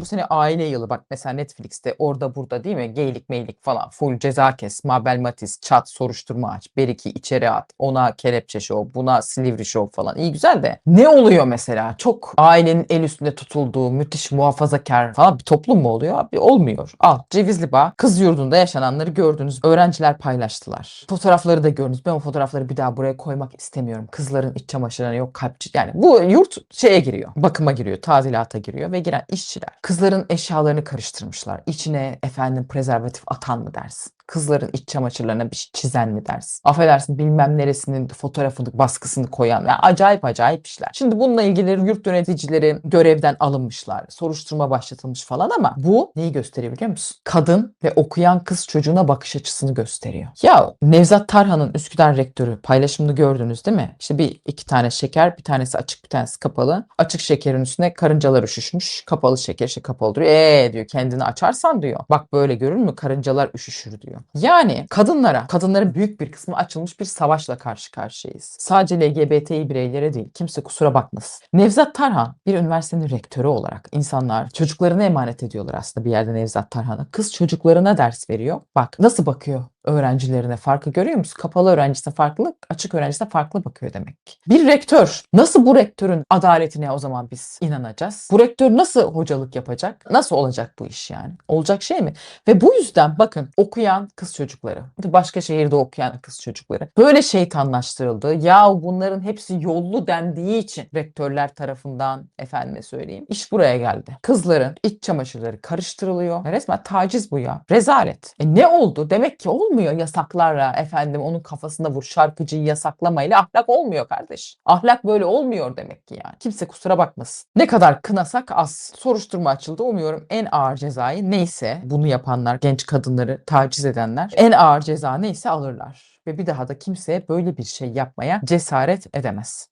Bu sene aile yılı bak mesela Netflix'te orada burada değil mi? Geylik meylik falan full ceza kes, Mabel Matiz, çat, soruşturma aç, Beriki içeri at, ona kelepçe şov, buna silivri şov falan iyi güzel de ne oluyor mesela? Çok ailenin el üstünde tutulduğu müthiş muhafazakar falan bir toplum mu oluyor? Abi olmuyor. Al Cevizli Bağ kız yurdunda yaşananları gördünüz. Öğrenciler paylaştılar. Fotoğrafları da gördünüz. Ben o fotoğrafları bir daha buraya koymak istemiyorum. Kızların iç çamaşırlarına yok kalpçi. Yani bu yurt şeye giriyor. Bakıma giriyor. Tadilata giriyor ve giren işçiler. Kızların eşyalarını karıştırmışlar. İçine efendim prezervatif atan mı dersin? Kızların iç çamaşırlarına bir şey çizen mi dersin? Affedersin bilmem neresinin fotoğrafını, baskısını koyan. Yani acayip acayip işler. Şimdi bununla ilgili yurt yöneticileri görevden alınmışlar. Soruşturma başlatılmış falan ama bu neyi gösteriyor biliyor musun? Kadın ve okuyan kız çocuğuna bakış açısını gösteriyor. Ya Nevzat Tarhan'ın Üsküdar rektörü paylaşımını gördünüz değil mi? İşte bir iki tane şeker, bir tanesi açık, bir tanesi kapalı. Açık şekerin üstüne karıncalar üşüşmüş. Kapalı şeker işte kapalı duruyor. Eee diyor kendini açarsan diyor. Bak böyle görür mü karıncalar üşüşür diyor. Yani kadınlara, kadınların büyük bir kısmı açılmış bir savaşla karşı karşıyayız. Sadece LGBTİ bireylere değil. Kimse kusura bakmasın. Nevzat Tarhan bir üniversitenin rektörü olarak insanlar çocuklarını emanet ediyorlar aslında bir yerde Nevzat Tarhan'a. Kız çocuklarına ders veriyor. Bak nasıl bakıyor öğrencilerine farkı görüyor musun? Kapalı öğrencisine farklı, açık öğrencisine farklı bakıyor demek. Bir rektör nasıl bu rektörün adaletine o zaman biz inanacağız? Bu rektör nasıl hocalık yapacak? Nasıl olacak bu iş yani? Olacak şey mi? Ve bu yüzden bakın okuyan kız çocukları, başka şehirde okuyan kız çocukları böyle şeytanlaştırıldı. Ya bunların hepsi yollu dendiği için rektörler tarafından efendime söyleyeyim iş buraya geldi. Kızların iç çamaşırları karıştırılıyor. Resmen taciz bu ya. Rezalet. E ne oldu? Demek ki olmuyor yasaklarla efendim onun kafasına vur şarkıcıyı yasaklamayla ahlak olmuyor kardeş. Ahlak böyle olmuyor demek ki yani. Kimse kusura bakmasın. Ne kadar kınasak az. Soruşturma açıldı. Umuyorum en ağır cezayı neyse bunu yapanlar, genç kadınları taciz edenler en ağır ceza neyse alırlar. Ve bir daha da kimse böyle bir şey yapmaya cesaret edemez.